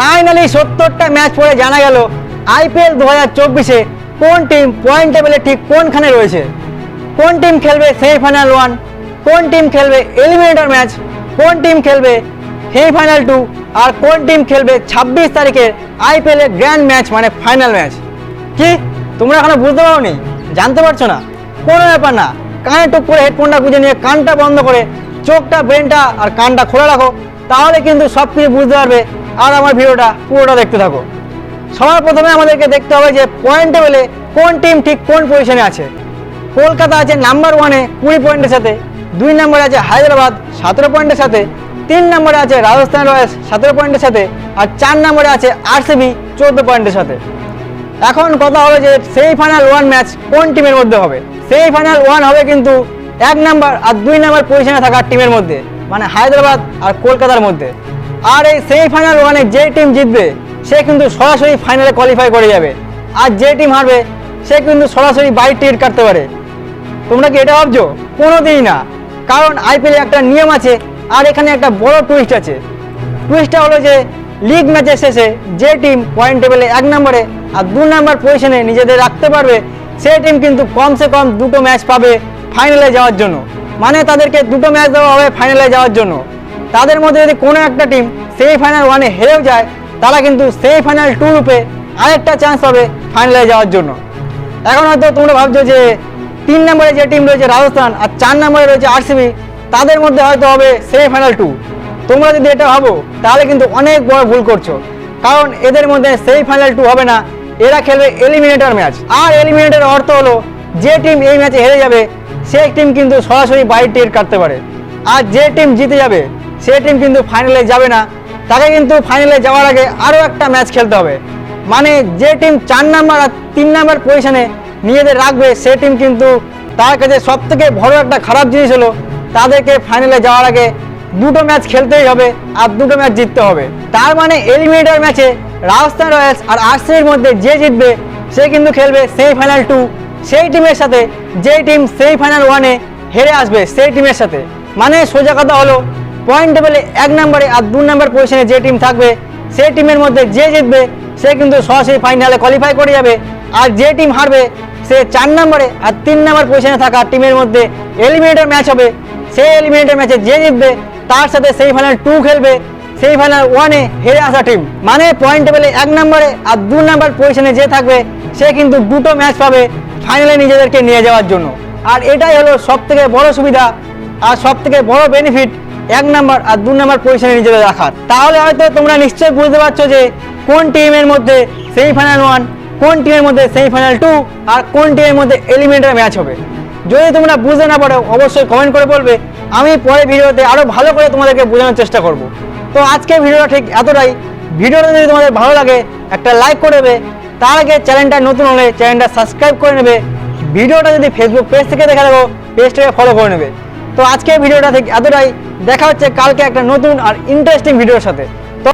Finally সত্তরটা match পরে জানা গেল আইপিএল দু হাজার চব্বিশে কোন টিম পয়েন্ট টেবিলে ঠিক কোনখানে রয়েছে? কোন টিম খেলবে সেমিফাইনাল ওয়ান কোন টিম খেলবে এলিমিনেটর ম্যাচ কোন টিম খেলবে সেমিফাইনাল টু আর কোন টিম খেলবে ছাব্বিশ তারিখের আইপিএল এর গ্র্যান্ড ম্যাচ মানে ফাইনাল ম্যাচ কি? তোমরা এখনও বুঝতে পারোনি? জানতে পারছ না? কোনো ব্যাপার না। কানে টুক করে হেডফোনটা গুঁজে নিয়ে কানটা বন্ধ করে, চোখটা ব্রেনটা আর কানটা খোলা রাখো। তাহলে কিন্তু সব কিছু বুঝতে পারবে আর আমার ভিডিওটা পুরোটা দেখতে থাকো। সবার প্রথমে আমাদেরকে দেখতে হবে যে পয়েন্ট টেবিলে কোন টিম ঠিক কোন পজিশনে আছে। কলকাতা আছে নাম্বার ওয়ানে কুড়ি পয়েন্টের সাথে, দুই নম্বরে আছে হায়দ্রাবাদ সতেরো পয়েন্টের সাথে, তিন নম্বরে আছে রাজস্থান রয়্যালস সতেরো পয়েন্টের সাথে, আর চার নম্বরে আছে আরসিবি চোদ্দ পয়েন্টের সাথে। এখন কথা হবে যে সেমিফাইনাল ওয়ান ম্যাচ কোন টিমের মধ্যে হবে? সেমিফাইনাল ওয়ান হবে কিন্তু এক নাম্বার আর দুই নাম্বার পজিশনে থাকা টিমের মধ্যে মানে হায়দ্রাবাদ আর কলকাতার মধ্যে। আর এই সেমিফাইনাল ওয়ানে যে টিম জিতবে, সে কিন্তু সরাসরি ফাইনালে কোয়ালিফাই করে যাবে। আর যে টিম হারবে, সে কিন্তু সরাসরি বাইর টিকিট কাটতে পারে। তোমরা কি এটা ভাবছ? কোনোদিনই না। কারণ আইপিএলে একটা নিয়ম আছে, আর এখানে একটা বড় টুইস্ট আছে। টুইস্টটা হলো যে লিগ ম্যাচের শেষে যে টিম পয়েন্ট টেবিলে এক নম্বরে আর দু নম্বর পজিশনে নিজেদের রাখতে পারবে সেই টিম কিন্তু কমসে কম দুটো ম্যাচ পাবে ফাইনালে যাওয়ার জন্য। মানে তাদেরকে দুটো ম্যাচ দেওয়া হবে ফাইনালে যাওয়ার জন্য। তাদের মধ্যে যদি কোনো একটা টিম সেমিফাইনাল ওয়ানে হেরেও যায়, তারা কিন্তু সেমিফাইনাল টু রূপে আরেকটা চান্স পাবে ফাইনালে যাওয়ার জন্য। এখন হয়তো তোমরা ভাবছ যে তিন নম্বরে যে টিম রয়েছে রাজস্থান আর চার নম্বরে রয়েছে আরসিবি তাদের মধ্যে হয়তো হবে সেমিফাইনাল টু তোমরা যদি এটা ভাবো, তাহলে কিন্তু অনেক বড় ভুল করছ। কারণ এদের মধ্যে সেমিফাইনাল টু হবে না, এরা খেলবে এলিমিনেটর ম্যাচ আর এলিমিনেটর অর্থ হলো, যে টিম এই ম্যাচে হেরে যাবে, সেই টিম কিন্তু সরাসরি বাইরে টিকিট কাটতে পারে। আর যে টিম জিতে যাবে সেই টিম কিন্তু ফাইনালে যাবে না। তাকে কিন্তু ফাইনালে যাওয়ার আগে আরও একটা ম্যাচ খেলতে হবে। মানে যে টিম চার নাম্বার আর তিন নাম্বার পজিশনে নিজেদের রাখবে, সে টিম কিন্তু তার কাছে সব থেকে বড় একটা খারাপ জিনিস হলো, তাদেরকে ফাইনালে যাওয়ার আগে দুটো ম্যাচ খেলতেই হবে আর দুটো ম্যাচ জিততে হবে। তার মানে এলিমিনেটর ম্যাচে রাজস্থান রয়্যালস আর আরসিবির মধ্যে যে জিতবে, সে কিন্তু খেলবে সেমিফাইনাল টু সেই টিমের সাথে যেই টিম সেমিফাইনাল ওয়ানে হেরে আসবে, সেই টিমের সাথে। মানে সোজা কথা হলো পয়েন্ট টেবিলে এক নম্বরে আর দু নম্বর পজিশনে যে টিম থাকবে সেই টিমের মধ্যে যে জিতবে, সে কিন্তু সরাসরি ফাইনালে কোয়ালিফাই করে যাবে। আর যে টিম হারবে, সে চার নম্বরে আর তিন নম্বর পজিশনে থাকা টিমের মধ্যে এলিমিনেটর ম্যাচ হবে। সেই এলিমিনেটর ম্যাচে যে জিতবে, তার সাথে সেই ফাইনাল টু খেলবে। সেই ফাইনাল ওয়ানে হেরে আসা টিম মানে পয়েন্ট টেবিলে এক নম্বরে আর দু নম্বর পজিশনে যে থাকবে, সে কিন্তু দুটো ম্যাচ পাবে ফাইনালে নিজেদেরকে নিয়ে যাওয়ার জন্য। আর এটাই হলো সব থেকে বড় সুবিধা আর সব থেকে বড় বেনিফিট এক নাম্বার আর দু নাম্বার পজিশনে নিজেদের রাখার তাহলে হয়তো তোমরা নিশ্চয়ই বুঝতে পারছ যে কোন টিমের মধ্যে সেমিফাইনাল ওয়ান কোন টিমের মধ্যে সেমিফাইনাল টু আর কোন টিমের মধ্যে এলিমিনেটর ম্যাচ হবে। যদি তোমরা বুঝতে না পারো, অবশ্যই কমেন্ট করে বলবে। আমি পরে ভিডিওতে আরও ভালো করে তোমাদেরকে বোঝানোর চেষ্টা করব। তো আজকে ভিডিওটা ঠিক এতটাই। ভিডিওটা যদি তোমাদের ভালো লাগে, একটা লাইক করে দেবে। তার আগে চ্যানেলটা নতুন হলে চ্যানেলটা সাবস্ক্রাইব করে নেবে। ভিডিওটা যদি ফেসবুক পেজ থেকে দেখা থাকো পেজটাকে ফলো করে নেবে। তো আজকে ভিডিওটা ঠিক এতটাই। দেখা হচ্ছে কালকে একটা নতুন আর ইন্টারেস্টিং ভিডিওর সাথে।